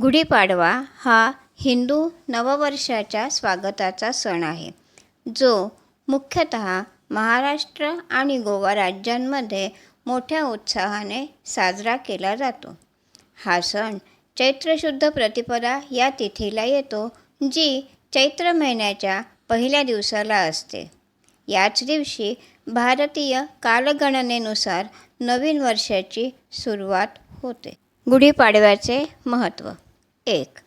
गुढीपाडवा हा हिंदू नववर्षाच्या स्वागताचा सण आहे. जो मुख्यतः महाराष्ट्र आणि गोवा राज्यांमध्ये मोठ्या उत्साहाने साजरा केला जातो. हा सण चैत्रशुद्ध प्रतिपदा या तिथीला येतो जी चैत्र महिन्याच्या पहिल्या दिवसाला असते. याच दिवशी भारतीय कालगणनेनुसार नवीन वर्षाची सुरुवात होते. गुढीपाडव्याचे महत्त्व एक.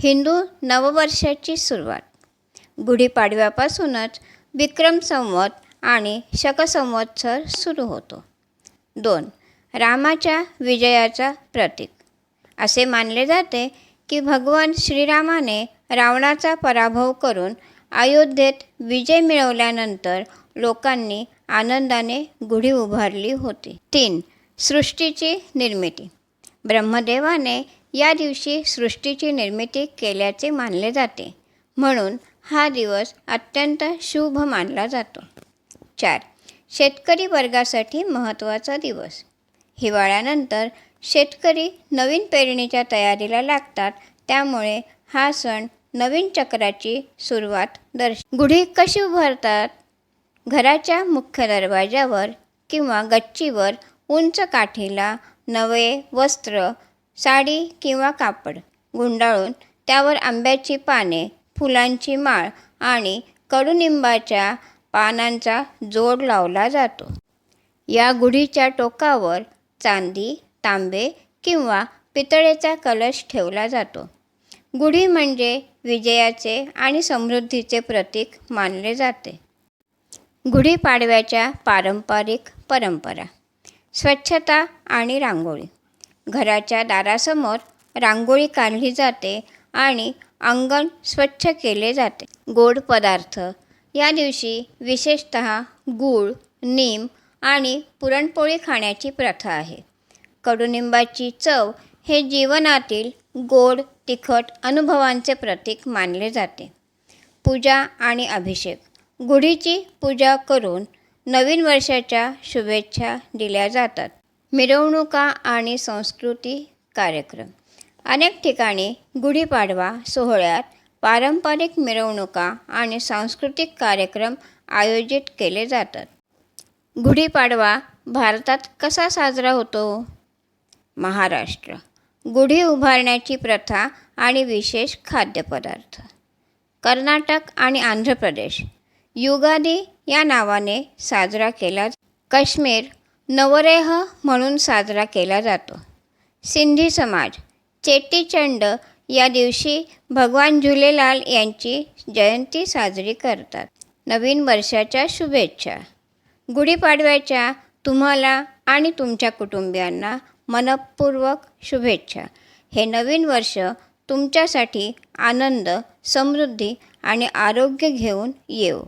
हिंदू नववर्षाची सुरुवात. गुढीपाडव्यापासूनच विक्रम संवत आणि शक संवत्सर सुरू होतो. दोन. रामाच्या विजयाचा प्रतीक. असे मानले जाते की भगवान श्रीरामाने रावणाचा पराभव करून अयोध्येत विजय मिळवल्यानंतर लोकांनी आनंदाने गुढी उभारली होती. तीन. सृष्टीची निर्मिती. ब्रह्मदेवाने या दिवशी सृष्टीची निर्मिती केल्याचे मानले जाते. म्हणून हा दिवस अत्यंत शुभ मानला जातो. चार. शेतकरी वर्गासाठी महत्त्वाचा दिवस. हिवाळ्यानंतर शेतकरी नवीन पेरणीच्या तयारीला लागतात. त्यामुळे हा सण नवीन चक्राची सुरुवात दर्श गुढी कशी उभारतात? घराच्या मुख्य दरवाजावर किंवा गच्चीवर उंच काठीला नवे वस्त्र साडी किंवा कापड गुंडाळून त्यावर आंब्याची पाने फुलांची माळ आणि कडुनिंबाच्या पानांचा जोड लावला जातो. या गुढीच्या टोकावर चांदी तांबे किंवा पितळेचा कलश ठेवला जातो. गुढी म्हणजे विजयाचे आणि समृद्धीचे प्रतीक मानले जाते. गुढीपाडव्याच्या पारंपरिक परंपरा स्वच्छता आणि रांगोळी. घराच्या दारासमोर रांगोळी काढली जाते आणि अंगण स्वच्छ केले जाते. गोड पदार्थ. या दिवशी विशेषत गूळ नीम आणि पुरणपोळी खाण्याची प्रथा आहे. कडुनिंबाची चव हे जीवनातील गोड तिखट अनुभवांचे प्रतीक मानले जाते. पूजा आणि अभिषेक. गुढीची पूजा करून नवीन वर्षाच्या शुभेच्छा दिल्या जातात. मिरवणुका आणि संस्कृती कार्यक्रम. अनेक ठिकाणी गुढीपाडवा सोहळ्यात पारंपरिक मिरवणुका आणि सांस्कृतिक कार्यक्रम आयोजित केले जातात. गुढीपाडवा भारतात कसा साजरा होतो? महाराष्ट्र. गुढी उभारण्याची प्रथा आणि विशेष खाद्यपदार्थ. कर्नाटक आणि आंध्र प्रदेश. युगादी या नावाने साजरा केला काश्मीर नवरेह म्हणून साजरा केला जातो. सिंधी समाज चेटीचंड या दिवशी भगवान झुलेलाल यांची जयंती साजरी करतात. नवीन वर्षाच्या शुभेच्छा. गुढीपाडव्याच्या तुम्हाला आणि तुमच्या कुटुंबियांना मनपूर्वक शुभेच्छा. हे नवीन वर्ष तुमच्यासाठी आनंद समृद्धी आणि आरोग्य घेऊन येऊ